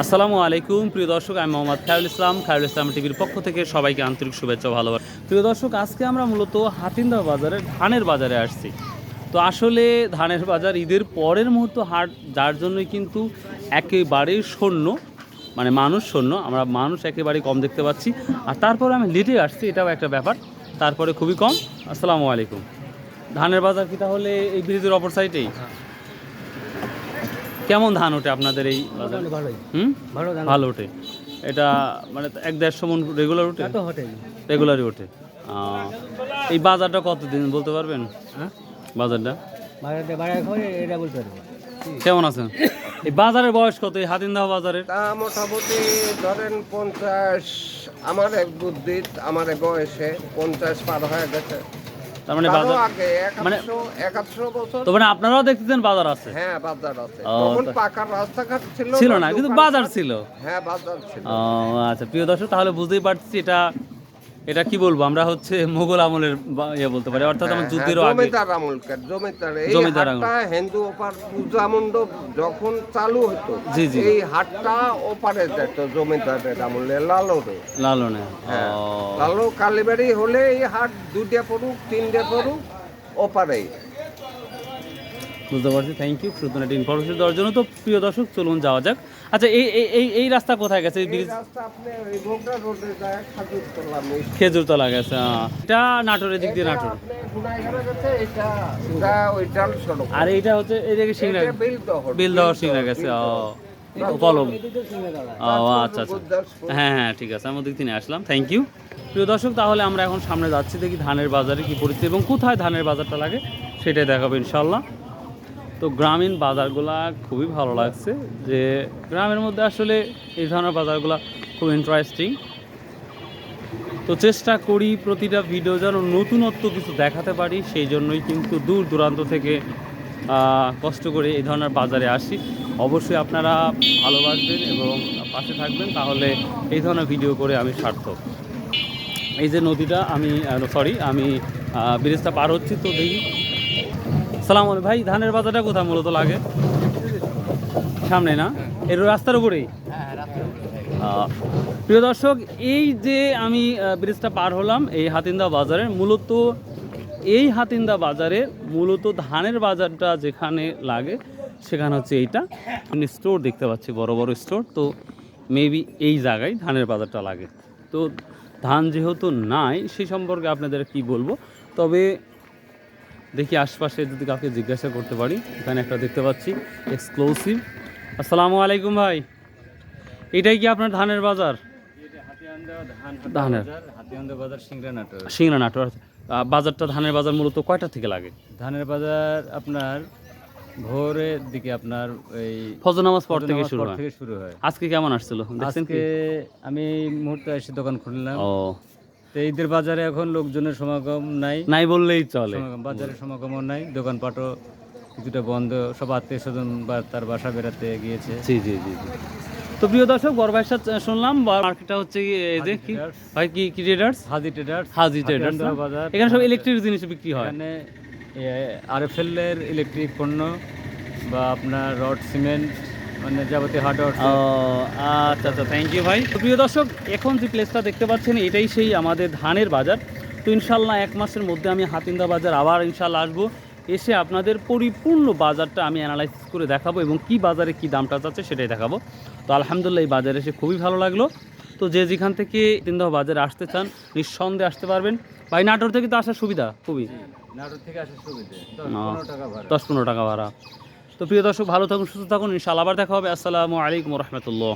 আসসালামু আলাইকুম। প্রিয় দর্শক, আমি মোহাম্মদ খায়রুল ইসলাম খায়রুল ইসলাম টিভির পক্ষ থেকে সবাইকে আন্তরিক শুভেচ্ছা ভালোবাসা। প্রিয় দর্শক, আজকে আমরা মূলত হাতিন্দা বাজারে, ধানের বাজারে আসছি। তো আসলে ধানের বাজার ঈদের পরের মুহূর্ত হাট, যার জন্যই কিন্তু একেবারেই শূন্য মানে মানুষ শূন্য, আমরা মানুষ একেবারে কম দেখতে পাচ্ছি। আর তারপরে আমি লিটে আসছি, এটাও একটা ব্যাপার। তারপরে খুবই কম। আসসালামু আলাইকুম। ধানের বাজার কি তাহলে এই ব্রিজের অপর সাইডেই কেমন ধান ওঠে আপনাদের এই বাজারে? ভালোই। হুম? ভালো ওঠে। এটা মানে এক দেড়শো মন রেগুলার ওঠে? রেগুলারই ওঠে। এই বাজারটা কতদিন বলতে পারবেন? হ্যাঁ? বাজারটা? এটা বলতে কেমন আছেন? এই বাজারের বয়স কত? এই হাতিনদাহ বাজারের? তা মোটামুটি ধরেন পঞ্চাশ আমার এক বুদ্ধি আমার এক বয়সে পঞ্চাশ পার হয়ে গেছে। তার মানে বাজার আগে মানে- একাশো একাশো বছর তো মানে আপনারাও দেখতেছেন বাজার আছে? হ্যাঁ বাজার আছে। তখন পাকার রাস্তাঘাট ছিল ছিল না কিন্তু বাজার ছিল। হ্যাঁ বাজার ছিল। ও আচ্ছা প্রিয় দর্শক তাহলে বুঝতেই পারছি এটা এটা কি বলব? আমরা হচ্ছে মোগল আমলের ইয়ে বলতে পারি। অর্থাৎ আমার যুদ্ধের হ্যাঁ, আগে জমিদার আমলকার জমিদার এই জমিদার হাটটা হিন্দু ওপার পূজা মণ্ডপ যখন চালু হতো জি, জি। এই হাটটা ওপারে যেত জমিদারের আমলে লালনে। লালনে। হ্যাঁ ও। কালীবাড়ি হলে এই হাট দুটে পড়ুক তিনটে পড়ুক ওপারেই। বুঝতে পারছি থ্যাংক ইউ সুতরাং একটা ইনফরমেশন দেওয়ার জন্য। তো প্রিয় দর্শক চলুন যাওয়া যাক। আচ্ছা এই এই এই রাস্তা কোথায় গেছে? খেজুরতলা গেছে। এটা নাটোরের দিক দিয়ে নাটোর। আর এইটা হচ্ছে এই জায়গায় সিংড়া দেওয়ার সিংড়া গেছে ও। কলম। ও আচ্ছা আচ্ছা। হ্যাঁ হ্যাঁ ঠিক আছে আমার দিক থেকে আসলাম। থ্যাংক ইউ প্রিয় দর্শক তাহলে আমরা এখন সামনে যাচ্ছি দেখি ধানের বাজারে কি পরিস্থিতি এবং কোথায় ধানের বাজারটা লাগে সেটাই দেখাবো ইনশাল্লাহ তো গ্রামীণ বাজারগুলা খুবই ভালো লাগছে যে গ্রামের মধ্যে আসলে এই ধরনের বাজারগুলা খুব ইন্টারেস্টিং তো চেষ্টা করি প্রতিটা ভিডিও যেন নতুনত্ব কিছু দেখাতে পারি, সেই জন্যই কিন্তু দূর দূরান্ত থেকে কষ্ট করে এই ধরনের বাজারে আসি। অবশ্যই আপনারা ভালোবাসবেন এবং পাশে থাকবেন, তাহলে এই ধরনের ভিডিও করে আমি সার্থক। এই যে নদীটা, আমি সরি আমি ব্রিজটা পার হচ্ছি, তো দেখি সালাম ভাই, ধানের বাজারটা কোথায় মূলত লাগে? সামনে না? এর রাস্তার উপরেই প্রিয় দর্শক, এই যে আমি ব্রিজটা পার হলাম এই হাতিন্দা বাজারের, মূলত এই হাতিন্দা বাজারে মূলত ধানের বাজারটা যেখানে লাগে, সেখানে হচ্ছে এইটা। স্টোর দেখতে পাচ্ছি, বড় বড় স্টোর তো মেবি এই জায়গায় ধানের বাজারটা লাগে। তো ধান যেহেতু নাই সেই সম্পর্কে আপনাদের কি বলব? তবে দেখি আশপাশে যদি কাউকে জিজ্ঞাসা করতে পারি এখানে একটা দেখতে পাচ্ছি এক্সক্লুসিভ আসসালামু আলাইকুম ভাই। এটাই কি আপনার ধানের বাজার? ধানের। সিংড়া নাটোর। নাটোর বাজারটা ধানের বাজার মূলত কয়টা থেকে লাগে? ধানের বাজার আপনার ভোরের দিকে আপনার এই ফজর নামাজ পর থেকে শুরু হয়। আজকে কেমন আসছিল? আজকে আমি মুহূর্তে এসে দোকান খুললাম। ও। তো ঈদের বাজারে এখন লোকজনের সমাগম নাই। নাই বললেই চলে। বাজারে সমাগমও নাই দোকানপাটও কিছুটা বন্ধ সব আত্মীয় স্বজন বা তার বাসা বেড়াতে গিয়েছে। জি জি জি তো প্রিয় দর্শক বড় ভাইয়ের সাথে শুনলাম মার্কেটটা হচ্ছে কি এই যে কি? ভাই কি কি traders Haji traders Haji traders বাজার। এখানে সব ইলেকট্রিক জিনিস বিক্রি হয়। এখানে আরএফএল এর ইলেকট্রিক পণ্য বা আপনার রড সিমেন্ট মানে যাবতীয় ও আচ্ছা আচ্ছা থ্যাংক ইউ ভাই। প্রিয় দর্শক এখন যে প্লেসটা দেখতে পাচ্ছেন এটাই সেই আমাদের ধানের বাজার। তো ইনশাল্লাহ এক মাসের মধ্যে আমি হাতিন্দা বাজার আবার ইনশাল্লাহ আসব। এসে আপনাদের পরিপূর্ণ বাজারটা আমি অ্যানালাইসিস করে দেখাবো এবং কি বাজারে কি দামটা যাচ্ছে সেটাই দেখাবো। তো আলহামদুলিল্লাহ এই বাজারে এসে খুবই ভালো লাগল। তো যে যেখান থেকে তিনদহ বাজারে আসতে চান নিঃসন্দেহে আসতে পারবেন। ভাই নাটোর থেকে তো আসার সুবিধা খুবই। নাটোর থেকে আসার সুবিধে। দশ পনেরো টাকা ভাড়া। তো প্রিয় দর্শক ভালো থাকুন সুস্থ থাকুন। ইনশাআল্লাহ আবার দেখা হবে। আসসালামু আলাইকুম রহমতুল্লাহ।